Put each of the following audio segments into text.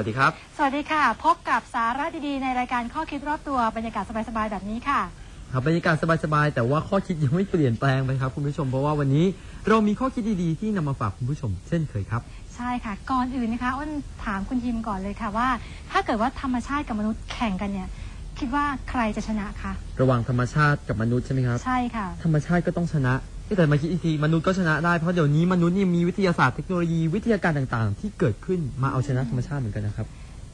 วัสดีครับ สวัสดีค่ะ พบกับสาระดีๆในรายการข้อคิดรอบตัวบรรยากาศสบายๆแบบนี้ค่ะ ครับบรรยากาศสบายๆแต่ว่าข้อคิดยังไม่เปลี่ยนแปลงไปครับคุณผู้ชมเพราะว่าวันนี้เรามีข้อคิดดีๆที่นำมาฝากคุณผู้ชม เช่นเคยครับใช่ค่ะ ก่อนอื่นนะคะอ้นถามคุณทิมก่อนเลยค่ะว่า ถ้าเกิดว่าธรรมชาติกับมนุษย์แข่งกันเนี่ยคิดว่าใครจะชนะคะ ระหว่างธรรมชาติกับมนุษย์ใช่ไหมครับ ใช่ค่ะ ธรรมชาติก็ต้องชนะ แต่มาคิดอีกทีมนุษย์ก็ชนะได้เพราะเดี๋ยวนี้มนุษย์เนี่ยมีวิทยาศาสตร์เทคโนโลยีวิทยาการต่างๆ ที่เกิดขึ้นมาเอาชนะธรรมชาติเหมือนกันนะครับ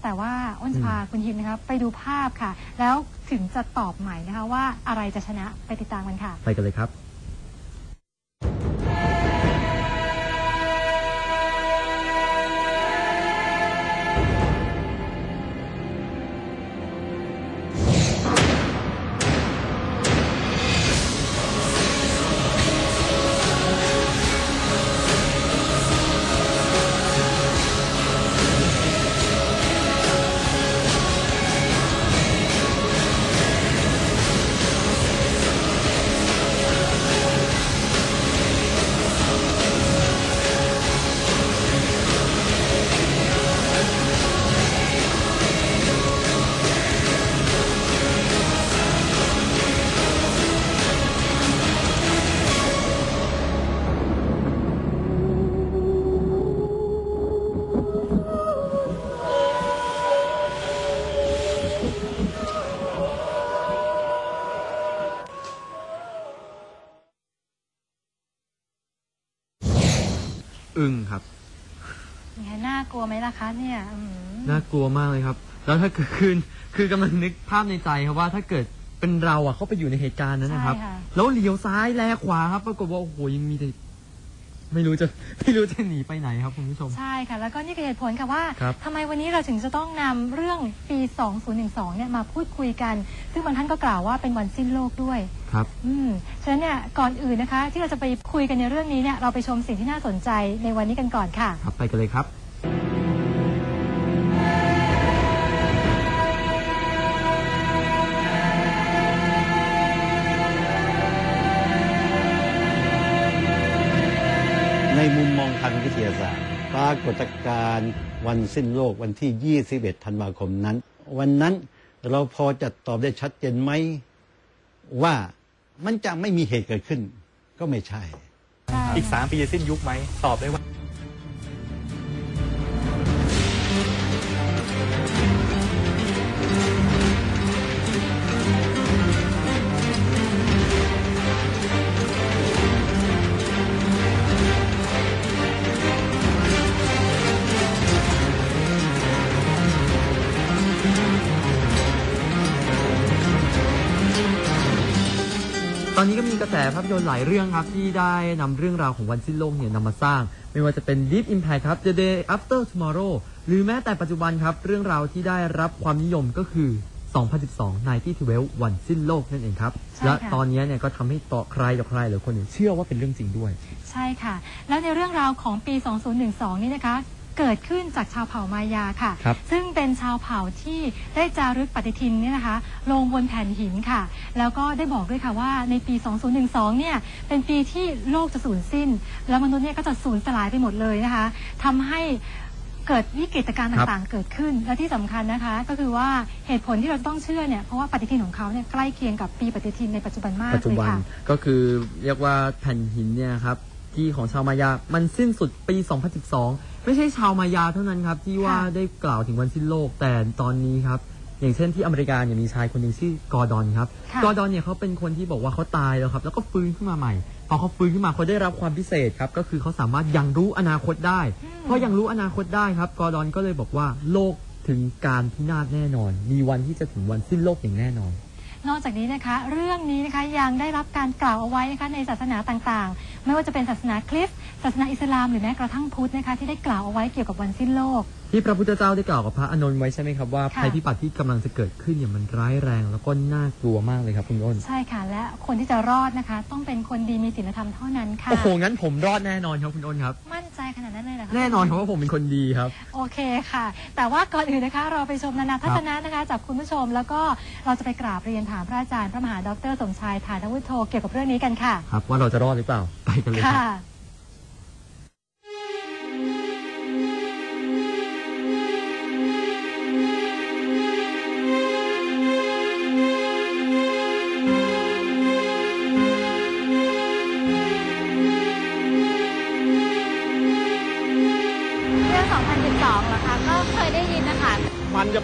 แต่ว่าอ้นจะพาคุณทิมนะคะไปดูภาพค่ะ แล้วถึงจะตอบใหม่นะคะว่าอะไรจะชนะไปติดตามกันค่ะ ไปกันเลยครับ อึ้งครับยังไงน่ากลัวไหมล่ะคะ เนี่ยอืมน่ากลัวมากเลยครับ แล้วถ้าเกิดคืนคือกำลังนึกภาพในใจครับว่าถ้าเกิดเป็นเราอะเข้าไปอยู่ในเหตุการณ์นั้นนะครับ ใช่ค่ะ แล้วเลี้ยวซ้ายแลขวาครับ ปรากฏว่าโอ้โหยังมีแต่ ไม่รู้จะไม่รู้จะหนีไปไหนครับคุณผู้ชม ใช่ค่ะ แล้วก็นี่คือเหตุผลค่ะว่าครับทำไมวันนี้เราถึงจะต้องนำเรื่องปี 2012 เนี่ยมาพูดคุยกัน ซึ่งบางท่านก็กล่าวว่าเป็นวันสิ้นโลกด้วย ครับ อืมฉะนั้นเนี่ยก่อนอื่นนะคะ ที่เราจะไปคุยกันในเรื่องนี้เนี่ยเราไปชมสิ่งที่น่าสนใจในวันนี้กันก่อนค่ะ ครับไปกันเลยครับ ปรากฏการณ์วันสิ้นโลกวันที่ 21 ธันวาคมนั้น วันนั้นเราพอจะตอบได้ชัดเจนไหม ว่ามันจะไม่มีเหตุเกิดขึ้น ก็ไม่ใช่ อีก 3 ปีจะสิ้นยุคไหม ตอบได้ว่า ตอนนี้ก็มีกระแสภาพยนตร์หลายเรื่องครับที่ได้นำเรื่องราวของวันสิ้นโลกเนี่ยนำมาสร้าง ไม่ว่าจะเป็น Deep Impact ครับ The Day After Tomorrow หรือแม้แต่ปัจจุบันครับ เรื่องราวที่ได้รับความนิยมก็คือ 2012 1912วันสิ้นโลกนั่นเองครับ ใช่ค่ะและตอนนี้เนี่ยก็ทำให้ต่อใครต่อใครหรือคนอื่นเชื่อว่าเป็นเรื่องจริงด้วย ใช่ค่ะ แล้วในเรื่องราวของปี 2012 นี่นะคะ เกิดขึ้นจากชาวเผ่ามายาค่ะ ครับซึ่งเป็นชาวเผ่าที่ได้จารึกปฏิทินเนี่ยนะคะ ลงบนแผ่นหินค่ะ แล้วก็ได้บอกด้วยค่ะว่าในปี 2012 เนี่ยเป็นปีที่โลกจะสูญสิ้น แล้วมนุษย์เนี่ยก็จะสูญสลายไปหมดเลยนะคะทำให้เกิดวิกฤตการณ์ครับ ต่างๆ เกิดขึ้น และที่สำคัญนะคะ ก็คือว่าเหตุผลที่เราต้องเชื่อเนี่ยเพราะว่าปฏิทินของเขาเนี่ยใกล้เคียงกับปีปฏิทินในปัจจุบันมากปัจจุเลยบันค่ะ ก็คือเรียกว่าแผ่นหินเนี่ยครับ ที่ของชาวมายา มันสิ้นสุดปี 2012 ไม่ใช่ชาวมายาเท่านั้นครับ ที่ว่าค่ะได้กล่าวถึงวันสิ้นโลกแต่ตอนนี้ครับ อย่างเช่นที่อเมริกาเนี่ยมีชายคนหนึ่งชื่อกอร์ดอนครับค่ะกอร์ดอนเนี่ยเขาเป็นคนที่บอกว่าเขาตายแล้วครับ แล้วก็ฟื้นขึ้นมาใหม่ พอเขาฟื้นขึ้นมาเขาได้รับความพิเศษครับ ก็คือเขาสามารถยังรู้อนาคตได้เพราะยังรู้อนาคตได้ครับกอร์ดอนก็เลยบอกว่าโลกถึงการพินาศแน่นอน มีวันที่จะถึงวันสิ้นโลกอย่างแน่นอน นอกจากนี้นะคะ เรื่องนี้นะคะยังได้รับการกล่าวเอาไว้นะคะในศาสนาต่างๆ ไม่ว่าจะเป็นศาสนาคริสต์ศาสนาอิสลามหรือแม้กระทั่งพุทธนะคะที่ได้กล่าวเอาไว้เกี่ยวกับวันสิ้นโลก ที่พระพุทธเจ้าได้กล่าวกับพระอานนท์ไว้ใช่ไหมครับว่าค่ะ ภัยพิบัติที่กำลังจะเกิดขึ้นเนี่ยมันร้ายแรง แล้วก็น่ากลัวมากเลยครับคุณอ้นใช่ค่ะ และคนที่จะรอดนะคะ ต้องเป็นคนดีมีศีลธรรมเท่านั้นค่ะ โอ้โหงั้นผมรอดแน่นอนครับคุณอ้นครับ มั่น ใจขนาดนั้นเลยเหรอคะแน่นอนครับว่าผมเป็นคนดีครับ โอเคค่ะ แต่ว่าก่อนอื่นนะคะ เราไปชมนานาทัศนะนะคะจากคุณผู้ชม แล้วก็เราจะไปกราบเรียนถามพระอาจารย์พระมหาดรสมชายฐานวุฒโธเกี่ยวกับเรื่องนี้กันค่ะ ครับ ว่าเราจะรอดหรือเปล่า ไปกันเลยคค่ะรับ ค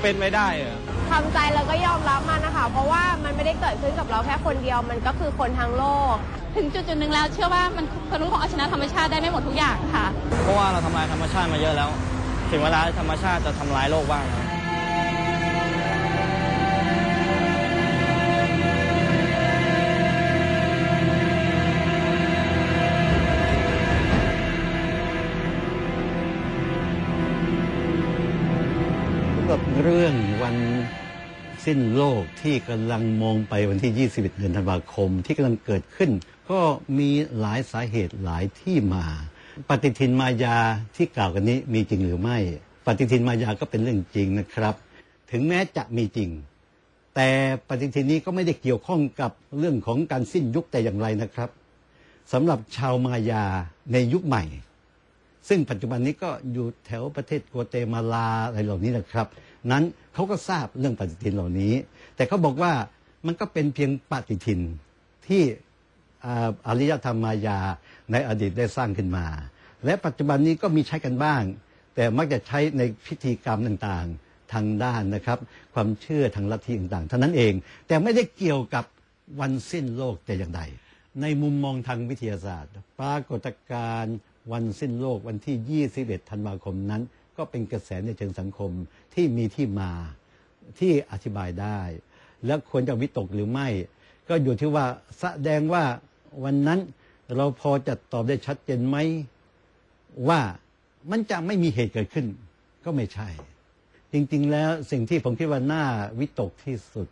เป็นไปได้เหรอทำใจแล้วก็ยอมรับมันนะคะ เพราะว่ามันไม่ได้เกิดขึ้นกับเราแค่คนเดียวมันก็คือคนทั้งโลก ถึงจุดจุดหนึ่งแล้วเชื่อว่ามันมนุษย์ของเอาชนะธรรมชาติได้ไม่หมดทุกอย่างค่ะ เพราะว่าเราทำลายธรรมชาติมาเยอะแล้ว ถึงเวลาที่ธรรมชาติจะทำลายโลกบ้างครั เรื่องวันสิ้นโลกที่กำลังมองไปวันที่ 21 เดือนธันวาคมที่กำลังเกิดขึ้น ก็มีหลายสาเหตุหลายที่มา ปฏิทินมายาที่กล่าวกันนี้มีจริงหรือไม่ ปฏิทินมายาก็เป็นเรื่องจริงนะครับ ถึงแม้จะมีจริง แต่ปฏิทินนี้ก็ไม่ได้เกี่ยวข้องกับเรื่องของการสิ้นยุคแต่อย่างไรนะครับสำหรับชาวมายาในยุคใหม่ ซึ่งปัจจุบันนี้ก็อยู่แถวประเทศกัวเตมาลาอะไรเหล่านี้นะครับ นั้นเขาก็ทราบเรื่องปฏิทินเหล่านี้ แต่เขาบอกว่ามันก็เป็นเพียงปฏิทินที่อ่าอารยธรรมมายาในอดีตได้สร้างขึ้นมา และปัจจุบันนี้ก็มีใช้กันบ้าง แต่มักจะใช้ในพิธีกรรมต่างๆ ทางด้านนะครับ ความเชื่อทางลัทธิต่างๆเท่านั้นเอง แต่ไม่ได้เกี่ยวกับวันสิ้นโลกแต่อย่างใด ในมุมมองทางวิทยาศาสตร์ ปรากฏการณ์วันสิ้นโลกวันที่ 21 ธันวาคมนั้น ก็เป็นกระแสในเชิงสังคมที่มีที่มาที่อธิบายได้ และควรจะวิตกหรือไม่ ก็อยู่ที่ว่าแสดงว่าวันนั้นเราพอจะตอบได้ชัดเจนไหมว่ามันจะไม่มีเหตุเกิดขึ้น ก็ไม่ใช่ จริง ๆ แล้วสิ่งที่ผมคิดว่าน่าวิตกที่สุด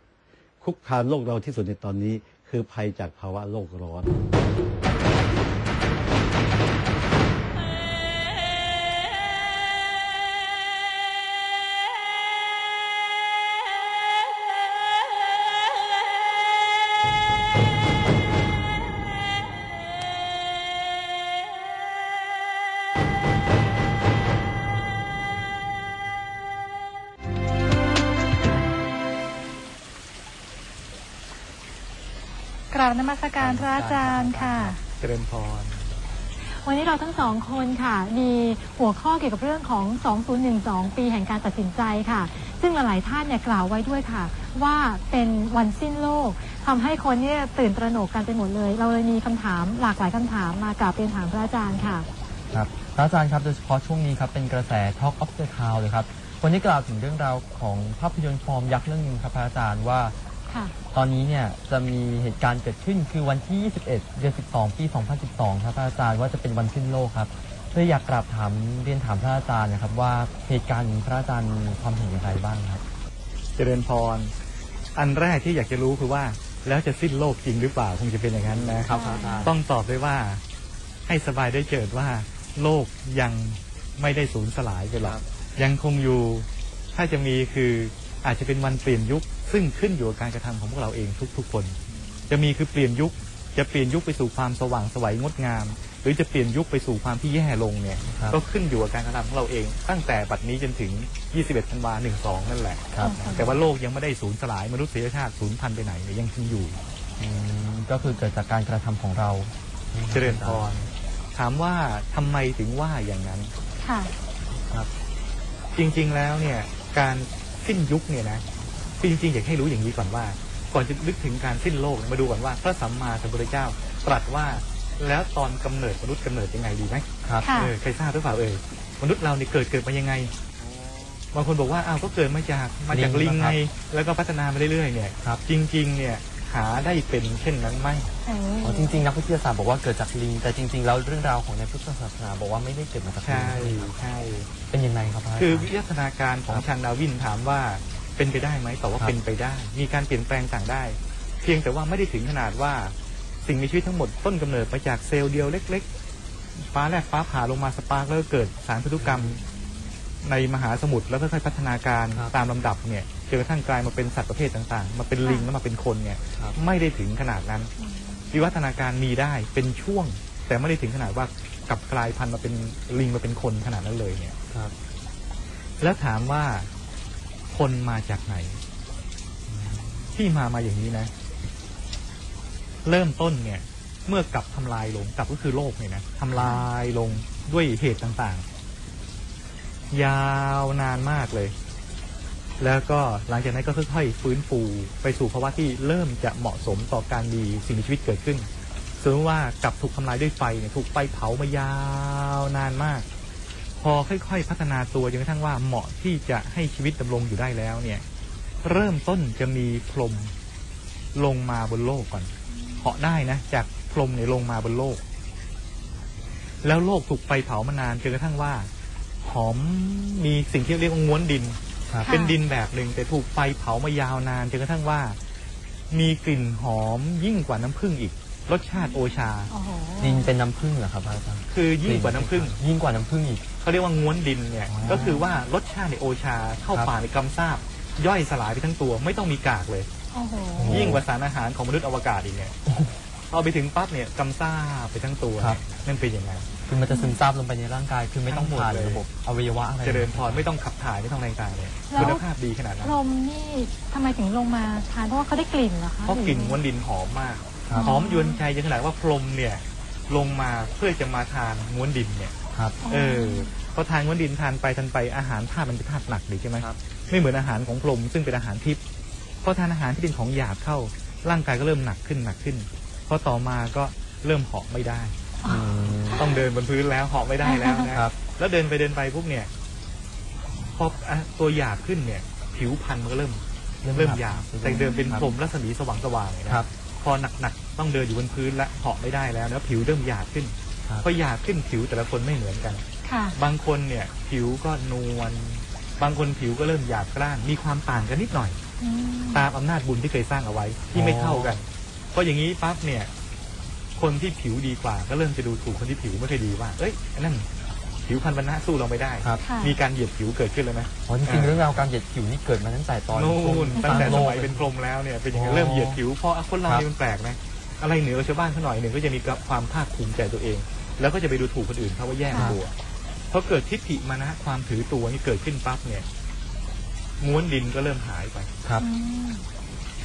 คุกคามโลกเราที่สุดในตอนนี้ คือภัยจากภาวะโลกร้อน ราบนมัสการพระอาจารย์ค่ะ เจริญพร วันนี้เราทั้งสองคนค่ะ มีหัวข้อเกี่ยวกับเรื่องของ 2012 ปีแห่งการตัดสินใจค่ะ ซึ่งหลาย ๆ ท่านเนี่ยกล่าวไว้ด้วยค่ะ ว่าเป็นวันสิ้นโลกทำให้คนเนี่ยตื่นตระหนกกันไปหมดเลย เราเลยมีคำถามหลากหลายคำถามมากราบเรียนถามพระอาจารย์ค่ะ ครับ พระอาจารย์ครับโดยเฉพาะช่วงนี้ครับเป็นกระแส Talk of the Town เลยครับคนที่กล่าวถึงเรื่องราวของภาพยนตร์ฟอร์มยักษ์เรื่องหนึงครับพระอาจารย์ว่า ค่ะ ตอนนี้เนี่ยจะมีเหตุการณ์เกิดขึ้นคือวันที่ 21 เดือน 12 ปี 2012 ครับพระอาจารย์ว่าจะเป็นวันสิ้นโลกครับเลยอยากกราบถามเรียนถามพระอาจารย์นะครับว่าเหตุการณ์นี้พระอาจารย์มีความเห็นอย่างไรบ้างครับ เจริญพร อันแรกที่อยากจะรู้คือว่าแล้วจะสิ้นโลกจริงหรือเปล่าคงจะเป็นอย่างนั้นนะครับครับอาจารย์ต้องตอบได้ว่าให้สบายได้เจิดว่า โลกยังไม่ได้สูญสลายไปหรอกยังคงอยู่ ถ้าจะมีคืออาจจะเป็นวันเปลี่ยนยุค ซึ่งขึ้นอยู่กับการกระทำของพวกเราเองทุกๆคน จะมีคือเปลี่ยนยุคจะเปลี่ยนยุคไปสู่ความสว่างไสวยงดงาม หรือจะเปลี่ยนยุคไปสู่ความที่แย่ลงเนี่ยครับก็ขึ้นอยู่กับการกระทำของเราเอง ตั้งแต่บัดนี้จนถึง 21ธันวา12 นั่นแหละครับแต่ว่าโลกยังไม่ได้สูญสลายมนุษยชาติสูญพันธุ์ไปไหนเนี่ยยังคงอยู่อืมก็คือเกิดจากการกระทำของเราเจริญพรถามว่าทำไมถึงว่าอย่างนั้นค่ะจริงๆแล้วเนี่ยการสิ้นยุคเนี่ยนะ คือจริงๆอยากให้รู้อย่างนี้ก่อนว่า ก่อนจะนึกถึงการสิ้นโลกเนี่ยมาดูก่อนว่า พระสัมมาสัมพุทธเจ้า ตรัสว่าแล้วตอนกำเนิดมนุษย์กำเนิดยังไงดีไหมครับค่ะเออใครทราบหรือเปล่าเอ่ยมนุษย์เราเนี่ยเกิดเกิดมายังไงบางคนบอกว่าอ้าวก็เกิดมาจากมาจากลิลิงงนะครับไงแล้วก็พัฒนามาเรื่อยๆเนี่ยครับจริง ๆ เนี่ยหาได้เป็นเช่นนั้นไหมเอออ๋อจริงๆนักวิทยาศาสตร์บอกว่าเกิดจากลิง แต่จริง ๆ แล้วเรื่องราวของในพุทธศาสนาบอกว่าไม่ได้เกิดมาจากลิใช่งครับใช่เป็นยังไงครับพระาจารย์คือวิทยาการของครับชางดาวินถามว่า เป็นไปได้ไหมตอบว่าครับ เป็นไปได้ มีการเปลี่ยนแปลงต่างได้ เพียงแต่ว่าไม่ได้ถึงขนาดว่าสิ่งมีชีวิตทั้งหมดต้นกำเนิดมาจากเซลล์เดียวเล็ก ๆ ฟ้าแลบฟ้าผ่าลงมาสปาร์กแล้วก็เกิดสารพันธุกรรม ในมหาสมุทรแล้วค่อยๆพัฒนาการครับตามลำดับเนี่ยจนกระทั่งกลายมาเป็นสัตว์ประเภทต่างๆ มาเป็นลิงแล้วมาเป็นคนเนี่ยครับ ไม่ได้ถึงขนาดนั้น วิวัฒนาการมีได้เป็นช่วง แต่ไม่ได้ถึงขนาดว่ากลับกลายพันธุ์มาเป็นลิงมาเป็นคนขนาดนั้นเลยเนี่ย ครับ แล้วถามว่า คนมาจากไหน ที่มามาอย่างนี้นะ เริ่มต้นเนี่ย เมื่อกลับทำลายลงกลับก็คือโลกเนี่ยนะทำลายลงด้วยเหตุต่างๆ ยาวนานมากเลย แล้วก็หลังจากนั้นก็ค่อยๆฟื้นฟูไปสู่ภาวะที่เริ่มจะเหมาะสมต่อการมีสิ่งมีชีวิตเกิดขึ้นสมมติว่ากลับถูกทำลายด้วยไฟเนี่ยถูกไฟเผามายาวนานมาก พอค่อยๆ พัฒนาตัวจนกระทั่งว่าเหมาะที่จะให้ชีวิตดำรงอยู่ได้แล้วเนี่ย เริ่มต้นจะมีพรหมลงมาบนโลกก่อนเหาะได้นะ จากพรหมเนี่ยลงมาบนโลก แล้วโลกถูกไฟเผามานานจนกระทั่งว่า หอมมีสิ่งที่เรียกว่าง้วนดินครับเป็นดินแบบหนึ่งแต่ถูกไฟเผามายาวนานจนกระทั่งว่า มีกลิ่นหอมยิ่งกว่าน้ำผึ้งอีก รสชาติโอชา โอ้โห ดินเป็นน้ำผึ้งเหรอครับอาจารย์คือยิ่งกว่าน้ำผึ้งยิ่งกว่าน้ำผึ้งอีก เขาเรียกว่าง้วนดินเนี่ยอ๋อก็คือว่ารสชาติในโอชาเข้าครับปากในกำซาบ ย่อยสลายไปทั้งตัวไม่ต้องมีกากเลย โอ้โหยิ่งกว่าสารอาหารของมนุษย์อวกาศอีกเนี่ยพอไปถึงปั๊บเนี่ยกำซาบไปทั้งตัวครับ นั่นเป็นยังไงคือมันจะซึมซาบลงไปในร่างกาย คือไม่ต้องทั้งหมดผ่านเลย ระบบอวัยวะอะไรเจริญพรไม่ต้องขับถ่ายไม่ต้องอะไรต่างๆเนี่ยแล้ว คุณภาพดีขนาดนั้นพรหมนี่ทำไมถึงลงมาทานเพราะว่าเขาได้กลิ่นเหรอคะเพราะกลิ่นง้วนดินหอมมากครับ หอมยวนใจจนขนาดว่าพรหมเนี่ยลงมาเพื่อจะมาทานง้วนดินเนี่ยครับเออพอทานง้วนดินทานไปทานไปอาหารธาตุมันเป็นธาตุหนักดีใช่ไหมครับไม่เหมือนอาหารของพรหมซึ่งเป็นอาหารทิพย์พอทานอาหารที่เป็นของหยาบเข้าร่างกายก็เริ่มหนักขึ้นหนักขึ้นพอต่อมาก็เริ่มเหาะไม่ได้อืมต้องเดินบนพื้นแล้วเหาะไม่ได้แล้วนะครับ แล้วเดินไปเดินไปปุ๊บเนี่ยพออะตัวหยาบขึ้นเนี่ย ผิวพรรณมันก็เริ่มเริ่มหยาบแต่เดิมเป็นพรหมรัศมีสว่างสว่างๆเลยนะครับ พอหนักๆต้องเดินอยู่บนพื้นและเหาะไม่ได้แล้วแล้วผิวเริ่มหยาบขึ้นครับพอหยาบขึ้นผิวแต่ละคนไม่เหมือนกันค่ะบางคนเนี่ยผิวก็นวลบางคนผิวก็เริ่มหยาบกร้านมีความต่างกันนิดหน่อยอืมตามอำนาจบุญที่เคยสร้างเอาไว้ที่ไม่เท่ากันเพราะอย่างนี้ปั๊บเนี่ย คนที่ผิวดีกว่า ก็เริ่มจะดูถูกคนที่ผิวไม่ค่อยดีว่า เอ้ยอันนั่น ผิวพันธุ์วันณะสู้เราไม่ได้ครับค่ะมีการเหยียดผิวเกิดขึ้นแล้วนะอ๋อจริงๆเรื่องราวการเหยียดผิวนี่เกิดมาตั้งแต่ตอนนู่นตั้งแต่โลสกมัยเป็นพรหมแล้วเนี่ยเป็นอย่างนี้อ๋อเริ่มเหยียดผิวเพราะคนเราครับเนี่ยมันแปลกนะอะไรเหนือกว่าชาวบ้านเขาหน่อยหนึ่งก็จะมีความภาคภูมิใจตัวเอง แล้วก็จะไปดูถูกคนอื่นเขาว่าแย่กว่าตัวพอเกิดทิฏฐิมานะความถือตัวนี่เกิดขึ้นปั๊บเนี่ยม้วนดินก็เริ่มหายไปครับอืม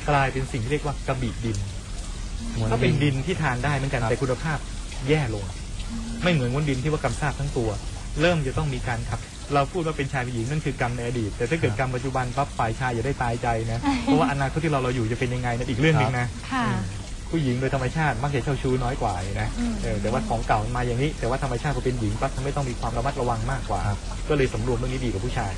กลายเป็นสิ่งที่เรียกว่ากระบี่ดินม้วนก็เป็นดินที่ทานได้เหมือนกันครับแต่คุณภาพแย่ลง ไม่เหมือนม้วนดินที่ว่ากำซาบทั้งตัว เริ่มจะต้องมีการขับ เราพูดว่าเป็นชายเป็นหญิงนั่นคือกรรมในอดีต แต่ถ้าเกิดกรรมปัจจุบันปั๊บฝ่ายชายอย่าได้ตายใจนะเพราะว่าอนาคตที่เราเราอยู่จะเป็นยังไงนั่นอีกเรื่องหนึ่งนะค่ะ ผู้หญิงโดยธรรมชาติมักจะเช่าชู้น้อยกว่านะอืม เออแต่ว่าของเก่ามันมาอย่างนี้ แต่ว่าธรรมชาติพอเป็นหญิงปั๊บทำให้ต้องมีความระมัดระวังมากกว่าครับก็เลยสำรวมเรื่องนี้ดีกว่าผู้ชาย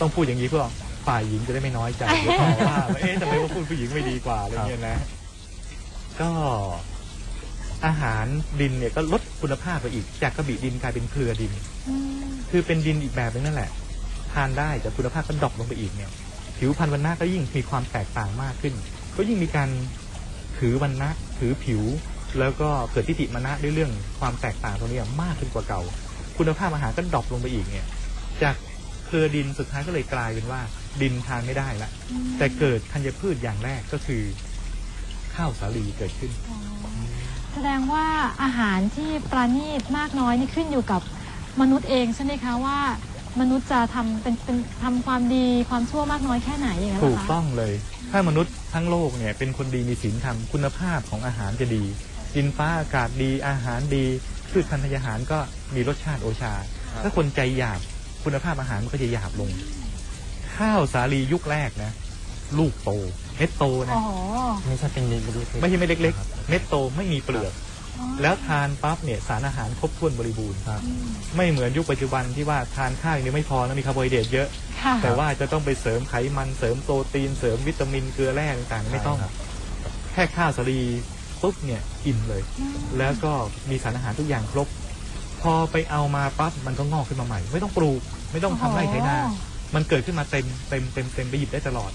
ต้องพูดอย่างนี้เพื่อฝ่ายหญิงจะได้ไม่น้อยใจเดี๋ยวต่อว่าว่าเอ๊ะทำไมว่าพูดผู้หญิงไม่ดีกว่าอะไรเงี้ยนะ ก็ อาหารดินเนี่ยก็ลดคุณภาพไปอีก จากกระบี่ดินกลายเป็นเกลือดินอืมคือเป็นดินอีกแบบนึงนั่นแหละ ทานได้แต่คุณภาพก็ดรอปลงไปอีกเนี่ย ผิวพรรณวันณะก็ยิ่งมีความแตกต่างมากขึ้น ก็ยิ่งมีการถือวันณะถือผิว แล้วก็เกิดทิฏฐิมานะด้วยเรื่องความแตกต่างตรงนี้มากขึ้นกว่าเก่า คุณภาพอาหารก็ดรอปลงไปอีกเนี่ย จากเครือดินสุดท้ายก็เลยกลายเป็นว่าดินทานไม่ได้ละแต่เกิดธัญพืชอย่างแรกก็คือ ข้าวสาลีเกิดขึ้นอ๋อ แสดงว่าอาหารที่ปราณีตมากน้อยนี่ขึ้นอยู่กับมนุษย์เองใช่ไหมคะว่ามนุษย์จะทำเป็นเป็นทำความดีความชั่วมากน้อยแค่ไหนอย่างนั้นเหรถูอกคะต้องเลย ถ้ามนุษย์ทั้งโลกเนี่ยเป็นคนดีมีศีลธรรมคุณภาพของอาหารจะดีดินฟ้าอากาศดีอาหารดีพืชพันธุ์ธัญญาหารก็มีรสชาติโอชา ถ้าคนใจหยาบคุณภาพอาหารมันก็จะหยาบลง ข้าวสาลียุคแรกนะ ลูกโตเม็ดโตนะโอ้โหไม่ใช่เป็นเม็ดเล็กๆไม่ใช่เม็ดเล็กๆ เม็ดโตไม่มีเปลือกอ๋อแล้วทานปั๊บเนี่ยสารอาหารครบถ้วนบริบูรณ์ครับอืมไม่เหมือนยุคปัจจุบันที่ว่าทานข้าวอย่างเดียวไม่พอแล้วมีคาร์โบไฮเดรตเยอะค่ะแต่ว่าจะต้องไปเสริมไขมันเสริมโปรตีนเสริมวิตามินเกลือแร่ต่างๆไม่ต้องใช่ครับแค่ข้าวสาลีปุ๊บเนี่ยอิ่มเลย แล้วก็มีสารอาหารทุกอย่างครบ พอไปเอามาปั๊บมันก็งอกขึ้นมาใหม่ ไม่ต้องปลูก ไม่ต้องทำไร่ไถนา มันเกิดขึ้นมาเต็มเต็มเต็มเต็มไปหยิบได้ตลอด